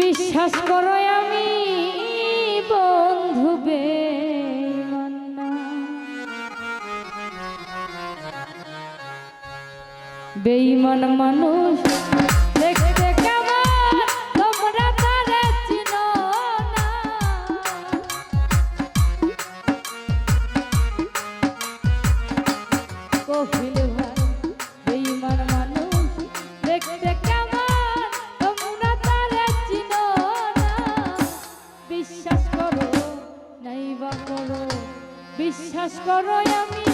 বিশ্বাস করো আমি বন্ধু বেঈমান মানুষ। সেবা করো বিশ্বাস করো আমি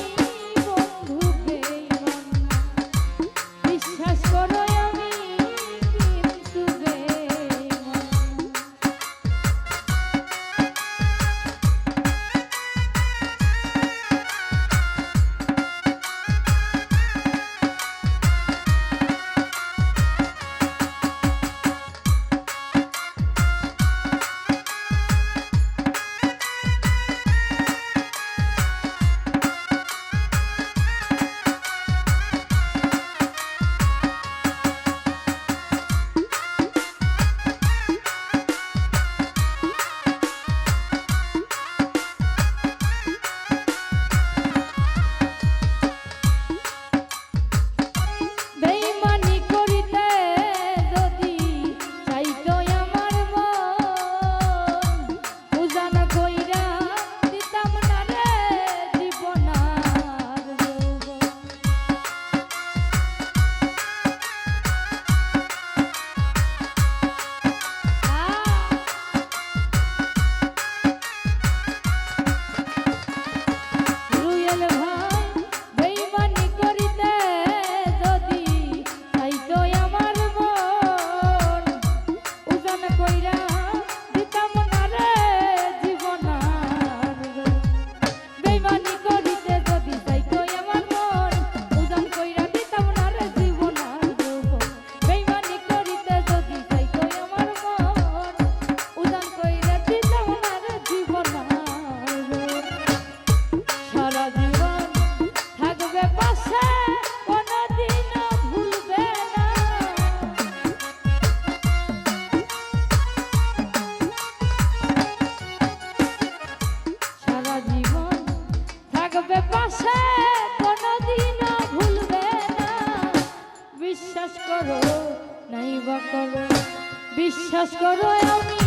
করো বিশ্বাস করো আমি।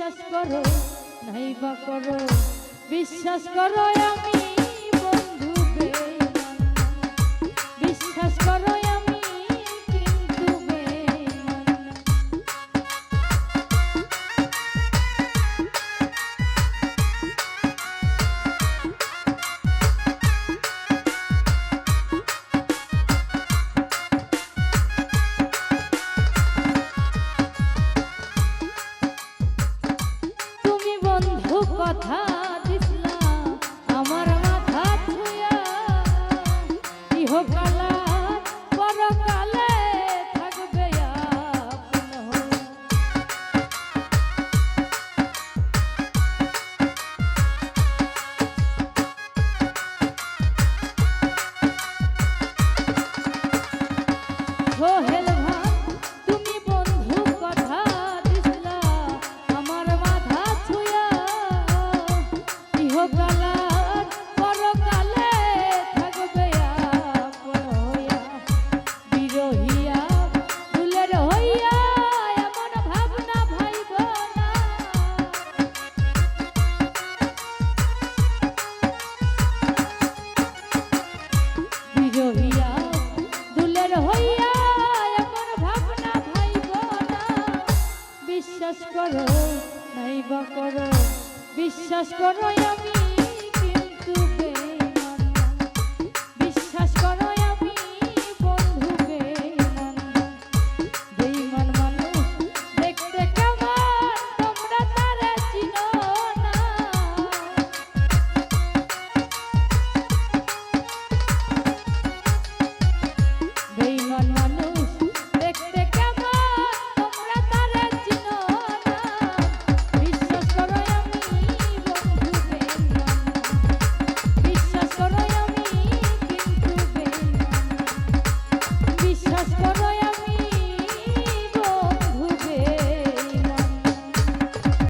বিশ্বাস করো নাইবা করো বিশ্বাস করো আমি অন্ধকার বিশ্বাস করো নাইবা করো। বিশ্বাস করো আমি কিন্তু